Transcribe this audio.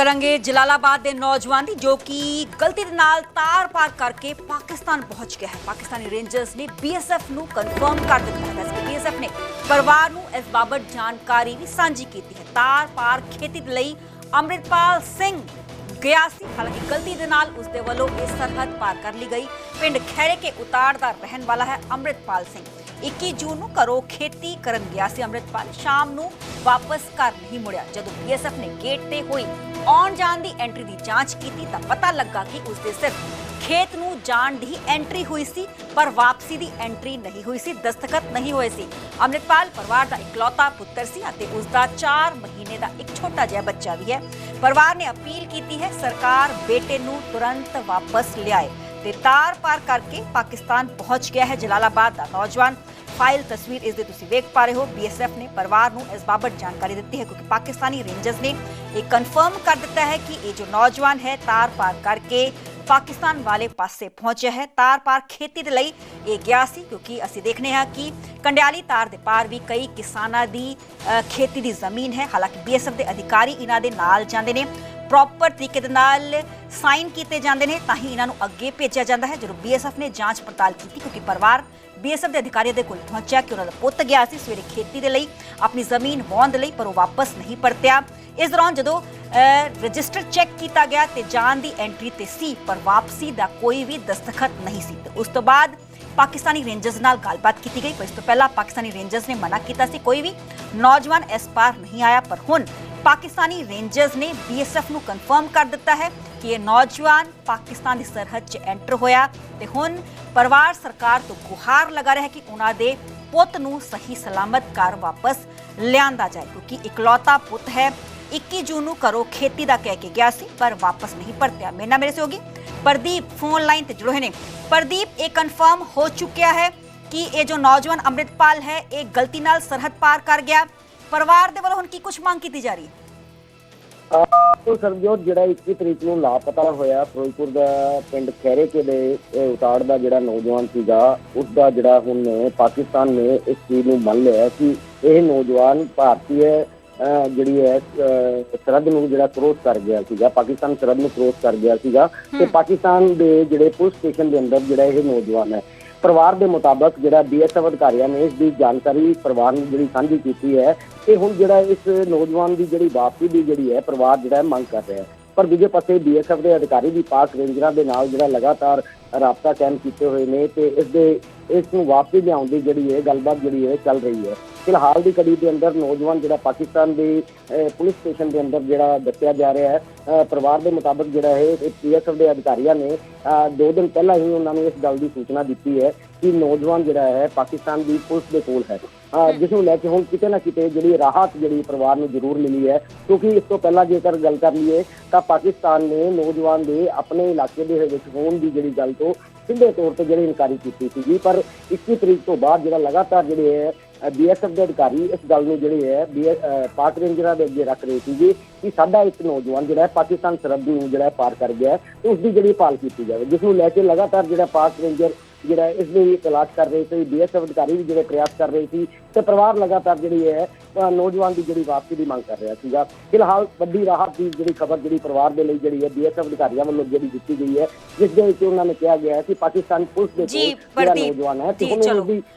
ਕਰਾਂਗੇ ਜਲਾਲਾਬਾਦ ਦੇ ਨੌਜਵਾਨ ਦੀ, ਜੋ ਕਿ ਗਲਤੀ ਦੇ ਨਾਲ ਤਾਰ ਪਾਰ ਕਰਕੇ ਪਾਕਿਸਤਾਨ ਪਹੁੰਚ ਗਿਆ ਹੈ। ਪਾਕਿਸਤਾਨੀ ਰੇਂਜਰਸ ਨੇ ਬੀਐਸਐਫ ਨੂੰ ਕਨਫਰਮ ਕਰ ਦਿੱਤਾ ਹੈ। ਦੱਸ ਬੀਐਸਐਫ ਨੇ ਪਰਿਵਾਰ ਨੂੰ ਇਸ ਬਾਬਤ ਜਾਣਕਾਰੀ ਵੀ ਸਾਂਝੀ ਕੀਤੀ ਹੈ। ਤਾਰ ਪਾਰ ਖੇਤੀ ਦੇ ਲਈ ਅੰਮ੍ਰਿਤਪਾਲ ਸਿੰਘ ਗਿਆ ਸੀ। ਹਾਲਾਂਕਿ ਗਲਤੀ ਦੇ ਨਾਲ ਉਸ ਦੇ ਵੱਲੋਂ ਇਹ ਸਰਹੱਦ ਪਾਰ ਕਰ ਲਈ ਗਈ। ਪਿੰਡ ਖੈਰੇ ਕੇ ਉਤਾੜ ਦਾ ਰਹਿਣ ਵਾਲਾ ਹੈ ਅੰਮ੍ਰਿਤਪਾਲ ਸਿੰਘ। 21 ਜੂਨ ਨੂੰ ਘਰੋਂ ਖੇਤੀ ਕਰਨ ਗਿਆ ਸੀ ਅੰਮ੍ਰਿਤਪਾਲ। ਸ਼ਾਮ ਨੂੰ ਵਾਪਸ ਘਰ ਨਹੀਂ ਮੁੜਿਆ। ਜਦੋਂ ਬੀਐਸਐਫ ਨੇ ਗੇਟ ਤੇ ਹੋਈ ਆਉਣ ਜਾਣ ਦੀ ਐਂਟਰੀ ਦੀ ਜਾਂਚ ਕੀਤੀ ਤਾਂ ਪਤਾ ਲੱਗਾ ਕਿ ਉਸ ਦੇ ਸਿਰਫ ਖੇਤ ਨੂੰ ਜਾਣ ਦੀ ਐਂਟਰੀ ਹੋਈ ਸੀ, ਪਰ ਵਾਪਸੀ ਦੀ ਐਂਟਰੀ ਨਹੀਂ ਹੋਈ ਸੀ, ਦਸਤਖਤ ਨਹੀਂ ਹੋਏ ਸੀ। ਅੰਮ੍ਰਿਤਪਾਲ ਪਰਿਵਾਰ ਦਾ ਇਕਲੌਤਾ ਪੁੱਤਰ ਸੀ ਅਤੇ ਉਸ ਦਾ 4 ਮਹੀਨੇ ਦਾ ਇੱਕ ਛੋਟਾ ਜਿਹਾ ਬੱਚਾ ਵੀ ਹੈ। ਪਰਿਵਾਰ ਨੇ ਅਪੀਲ ਕੀਤੀ ਹੈ, ਸਰਕਾਰ ਬੇਟੇ ਨੂੰ ਤੁਰੰਤ ਵਾਪਸ ਲਿਆਏ। ਤੇ ਤਾਰ ਪਾਰ ਕਰਕੇ ਪਾਕਿਸਤਾਨ ਪਹੁੰਚ ਗਿਆ ਹੈ ਜਲਾਲਾਬਾਦ ਦਾ ਨੌਜਵਾਨ। ਫਾਈਲ ਤਸਵੀਰ ਇਸ ਦੇ ਤੁਸੀਂ ਵੇਖ ਪਾ ਰਹੇ ਹੋ। ਬੀਐਸਐਫ ਨੇ ਪਰਿਵਾਰ ਨੂੰ ਇਸ ਬਾਬਤ ਜਾਣਕਾਰੀ ਦਿੱਤੀ ਹੈ, ਕਿਉਂਕਿ ਪਾਕਿਸਤਾਨੀ ਰੇਂਜਰਸ ਨੇ ਇਹ ਕਨਫਰਮ ਕਰ ਦਿੱਤਾ ਹੈ ਕਿ ਇਹ ਜੋ ਨੌਜਵਾਨ ਹੈ, ਤਾਰ ਪਾਰ ਕਰਕੇ ਪਾਕਿਸਤਾਨ ਵਾਲੇ ਪਾਸੇ ਪਹੁੰਚਿਆ ਹੈ। ਤਾਰ ਪਾਰ ਖੇਤੀ ਦੇ ਲਈ ਇਹ ਗਿਆ ਸੀ, ਕਿਉਂਕਿ ਅਸੀਂ ਦੇਖਨੇ ਹਾਂ ਕਿ ਕੰਡਿਆਲੀ ਤਾਰ ਦੇ ਪਾਰ ਵੀ ਕਈ ਕਿਸਾਨਾਂ ਦੀ ਖੇਤੀ ਦੀ ਜ਼ਮੀਨ ਹੈ। ਹਾਲਾਂਕਿ ਬੀਐਸਐਫ ਦੇ ਅਧਿਕਾਰੀ ਇਹਨਾਂ ਦੇ ਨਾਲ ਜਾਂਦੇ ਨੇ। ਪ੍ਰੋਪਰ ਤਰੀਕੇ ਦੇ ਨਾਲ ਸਾਈਨ ਕੀਤੇ ਜਾਂਦੇ ਨੇ, ਤਾਂ ਹੀ ਇਹਨਾਂ ਨੂੰ ਅੱਗੇ ਭੇਜਿਆ ਜਾਂਦਾ ਹੈ, ਜਦੋਂ ਬੀਐਸਐਫ ਨੇ ਜਾਂਚ ਪੜਤਾਲ ਕੀਤੀ, ਕਿਉਂਕਿ ਪਰਿਵਾਰ ਬੀਐਸਐਫ ਦੇ ਅਧਿਕਾਰੀਆਂ ਦੇ ਕੋਲ ਪਹੁੰਚਿਆ ਕਿ ਉਹਨਾਂ ਦਾ ਪੁੱਤ ਗਿਆ ਸੀ ਸਵੇਰੇ ਖੇਤੀ ਦੇ ਲਈ, ਆਪਣੀ ਜ਼ਮੀਨ ਵਾਹੁਣ ਦੇ ਲਈ, ਪਰ ਉਹ ਵਾਪਸ ਨਹੀਂ ਪਰਤਿਆ। ਇਸ ਦੌਰਾਨ ਜਦੋਂ ਰਜਿਸਟਰ ਚੈੱਕ ਕੀਤਾ ਗਿਆ ਤੇ ਜਾਨ ਦੀ ਐਂਟਰੀ ਤੇ ਸੀ, ਪਰ ਵਾਪਸੀ ਦਾ ਕੋਈ ਵੀ ਦਸਤਖਤ ਨਹੀਂ ਸੀ। ਤੇ ਉਸ ਤੋਂ ਬਾਅਦ ਪਾਕਿਸਤਾਨੀ ਰੇਂਜਰਸ ਨਾਲ ਗੱਲਬਾਤ ਕੀਤੀ ਗਈ, ਪਰ ਇਸ ਤੋਂ ਪਹਿਲਾਂ ਪਾਕਿਸਤਾਨੀ ਰੇਂਜਰਸ ਨੇ ਮਨਾ ਕੀਤਾ ਸੀ, ਕੋਈ ਵੀ ਨੌਜਵਾਨ ਇਸ ਪਾਰ ਨਹੀਂ ਆਇਆ, ਪਰ ਹੁਣ ਪਾਕਿਸਤਾਨੀ ਰੇਂਜਰਸ ਨੇ ਬੀਐਸਐਫ ਨੂੰ ਕਨਫਰਮ ਕਰ ਦਿੱਤਾ ਹੈ ਕਿ ਇਹ ਨੌਜਵਾਨ ਪਾਕਿਸਤਾਨ ਦੀ ਸਰਹੱਦ 'ਚ ਐਂਟਰ ਹੋਇਆ ਤੇ ਹੁਣ ਪਰਿਵਾਰ ਸਰਕਾਰ ਤੋਂ ਗੁਹਾਰ ਲਗਾ ਰਿਹਾ ਹੈ ਕਿ ਉਹਨਾਂ ਦੇ ਪੁੱਤ ਨੂੰ ਸਹੀ ਸਲਾਮਤ ਘਰ ਵਾਪਸ ਲਿਆਂਦਾ ਜਾਏ, ਕਿਉਂਕਿ ਇਕਲੌਤਾ ਪੁੱਤ ਹੈ 21 ਜੂਨ ਨੂੰ ਘਰੋਂ ਖੇਤੀ ਦਾ ਕਹਿ ਕੇ ਗਿਆ ਸੀ, ਪਰ ਵਾਪਸ ਨਹੀਂ ਪਰਤਿਆ। ਮੇਰੇ ਨਾਲ ਮੇਰੇ ਸਹਿਯੋਗੀ ਪ੍ਰਦੀਪ ਫੋਨ ਲਾਈਨ ਤੇ ਜੁੜੇ ਹੋਏ ਨੇ। ਪ੍ਰਦੀਪ, ਇਹ ਕਨਫਰਮ ਹੋ ਚੁੱਕਿਆ ਹੈ ਕਿ ਇਹ ਜੋ ਨੌਜਵਾਨ ਅੰਮ੍ਰਿਤਪਾਲ ਹੈ, ਇਹ ਗਲਤੀ ਨਾਲ ਸਰਹੱਦ ਪਾਰ ਕਰ ਗਿਆ। ਪਰਿਵਾਰ ਦੇ ਵੱਲੋਂ ਹੁਣ ਕੀ ਕੁਝ ਮੰਗ ਕੀਤੀ ਜਾ ਰਹੀ? ਹੈ ਉਹ ਸਰਜੋਤ ਜਿਹੜਾ 21 ਤਰੀਕ ਨੂੰ ਲਾਪਤਾ ਹੋਇਆ ਫਿਰੋਜ਼ਪੁਰ ਦਾ ਪਿੰਡ ਖੈਰੇਕੇ ਦੇ ਉਤਾੜ ਦਾ ਜਿਹੜਾ ਨੌਜਵਾਨ ਸੀਗਾ, ਉਸ ਦਾ ਜਿਹੜਾ ਹੁਣ ਪਾਕਿਸਤਾਨ ਨੇ ਇਸ ਚੀਜ਼ ਨੂੰ ਮੰਨ ਲਿਆ ਕਿ ਇਹ ਨੌਜਵਾਨ ਭਾਰਤੀ ਜਿਹੜੀ ਹੈ ਸਰਹੱਦ ਨੂੰ ਜਿਹੜਾ ਕ੍ਰੋਸ ਕਰ ਗਿਆ ਸੀਗਾ ਪਾਕਿਸਤਾਨ ਸਰਹੱਦ ਨੂੰ ਕ੍ਰੋਸ ਕਰ ਗਿਆ ਸੀਗਾ ਤੇ ਪਾਕਿਸਤਾਨ ਦੇ ਜਿਹੜੇ ਪੁਲਿਸ ਸਟੇਸ਼ਨ ਦੇ ਅੰਦਰ ਜਿਹੜਾ ਇਹ ਨੌਜਵਾਨ ਹੈ ਪਰਿਵਾਰ ਦੇ ਮੁਤਾਬਕ ਜਿਹੜਾ ਬੀਐਸਐਫ ਅਧਿਕਾਰੀਆਂ ਨੇ ਇਸ ਦੀ ਜਾਣਕਾਰੀ ਪਰਿਵਾਰ ਨੂੰ ਜਿਹੜੀ ਸਾਂਝੀ ਕੀਤੀ ਹੈ ਤੇ ਹੁਣ ਜਿਹੜਾ ਇਸ ਨੌਜਵਾਨ ਦੀ ਜਿਹੜੀ ਵਾਪਸੀ ਦੀ ਜਿਹੜੀ ਹੈ ਪਰਿਵਾਰ ਜਿਹੜਾ ਮੰਗ ਕਰ ਰਿਹਾ ਹੈ। ਪਰ ਦੂਜੇ ਪਾਸੇ ਬੀਐਸਐਫ ਦੇ ਅਧਿਕਾਰੀ ਵੀ ਪਾਕ ਰੇਂਜਰਾਂ ਦੇ ਨਾਲ ਜਿਹੜਾ ਲਗਾਤਾਰ ਰਾਬਤਾ ਕਾਇਮ ਕੀਤੇ ਹੋਏ ਨੇ ਤੇ ਇਸ ਦੇ ਇਸ ਨੂੰ ਵਾਪਸੀ ਲਿਆਉਣ ਦੀ ਜਿਹੜੀ ਹੈ ਗੱਲਬਾਤ ਜਿਹੜੀ ਹੈ ਚੱਲ ਰਹੀ ਹੈ। ਫਿਲਹਾਲ ਦੀ ਕੜੀ ਦੇ ਅੰਦਰ ਨੌਜਵਾਨ ਜਿਹੜਾ ਪਾਕਿਸਤਾਨ ਦੇ ਪੁਲਿਸ ਸਟੇਸ਼ਨ ਦੇ ਅੰਦਰ ਜਿਹੜਾ ਦੱਸਿਆ ਜਾ ਰਿਹਾ ਹੈ ਪਰਿਵਾਰ ਦੇ ਮੁਤਾਬਕ ਜਿਹੜਾ ਹੈ ਪੀਐਸਐਫ ਦੇ ਅਧਿਕਾਰੀਆਂ ਨੇ ਦੋ ਦਿਨ ਪਹਿਲਾਂ ਹੀ ਉਹਨਾਂ ਨੂੰ ਇਸ ਗੱਲ ਦੀ ਸੂਚਨਾ ਦਿੱਤੀ ਹੈ ਕਿ ਨੌਜਵਾਨ ਜਿਹੜਾ ਹੈ ਪਾਕਿਸਤਾਨ ਦੀ ਪੁਲਿਸ ਦੇ ਕੋਲ ਹੈ। ਜਿਸ ਨੂੰ ਲੈ ਕੇ ਹੁਣ ਕਿਤੇ ਨਾ ਕਿਤੇ ਜਿਹੜੀ ਰਾਹਤ ਜਿਹੜੀ ਪਰਿਵਾਰ ਨੂੰ ਜ਼ਰੂਰ ਮਿਲੀ ਹੈ, ਕਿਉਂਕਿ ਇਸ ਤੋਂ ਪਹਿਲਾਂ ਜੇਕਰ ਗੱਲ ਕਰ ਲਈਏ, ਤਾਂ ਪਾਕਿਸਤਾਨ ਨੇ ਨੌਜਵਾਨ ਦੇ ਆਪਣੇ ਇਲਾਕੇ ਦੇ ਵਿੱਚ ਹੋਣ ਦੀ ਜਿਹੜੀ ਗੱਲ ਤੋਂ ਸਿੱਧੇ ਤੌਰ ਤੇ ਜਿਹੜੀ ਇਨਕਾਰੀ ਕੀਤੀ ਸੀਗੀ, ਪਰ 21 ਤਰੀਕ ਤੋਂ ਬਾਅਦ ਜਿਹੜਾ ਲਗਾਤਾਰ ਜਿਹੜੇ ਹੈ ਬੀਐਸਐਫ ਦੇ ਅਧਿਕਾਰੀ ਇਸ ਗੱਲ ਨੂੰ ਜਿਹੜੇ ਹੈ BS ਅਹ ਪਾਕ ਰੇਂਜਰਾਂ ਦੇ ਅੱਗੇ ਰੱਖ ਰਹੇ ਸੀਗੇ ਕਿ ਸਾਡਾ ਇੱਕ ਨੌਜਵਾਨ ਜਿਹੜਾ ਹੈ ਪਾਕਿਸਤਾਨ ਸਰਹੱਦ ਨੂੰ ਜਿਹੜਾ ਹੈ ਪਾਰ ਕਰ ਗਿਆ ਹੈ ਉਸ ਦੀ ਜਿਹੜੀ ਭਾਲ ਕੀਤੀ ਜਾਵੇ, ਜਿਸ ਨੂੰ ਲੈ ਕੇ ਲਗਾਤਾਰ ਜਿਹੜਾ ਪਾਕ ਰੇਂਜਰ ਜਿਹੜਾ ਇਸ ਦੀ ਤਲਾਸ਼ ਕਰ ਰਹੇ ਸੀ ਬੀਐਸਐਫ ਅਧਿਕਾਰੀ ਵੀ ਜਿਹੜੇ ਪ੍ਰਯਾਸ ਕਰ ਰਹੇ ਸੀ ਤੇ ਪਰਿਵਾਰ ਲਗਾਤਾਰ ਜਿਹੜੀ ਹੈ ਨੌਜਵਾਨ ਦੀ ਜਿਹੜੀ ਵਾਪਸੀ ਦੀ ਮੰਗ ਕਰ ਰਿਹਾ ਸੀਗਾ। ਫਿਲਹਾਲ ਵੱਡੀ ਰਾਹਤ ਦੀ ਜਿਹੜੀ ਖਬਰ ਜਿਹੜੀ ਪਰਿਵਾਰ ਦੇ ਲਈ ਜਿਹੜੀ ਹੈ ਬੀਐਸਐਫ ਅਧਿਕਾਰੀਆਂ ਵੱਲੋਂ ਜਿਹੜੀ ਦਿੱਤੀ ਗਈ ਹੈ ਜਿਸ ਦੇ ਵਿੱਚ ਉਹਨਾਂ ਨੇ ਕਿਹਾ ਗਿਆ ਹੈ ਕਿ ਪਾਕਿਸਤਾਨ ਪੁਲਿਸ ਦੇ ਕੋਲ ਜਿਹੜਾ ਨੌਜਵਾਨ ਹੈ ਤੇ ਦੀ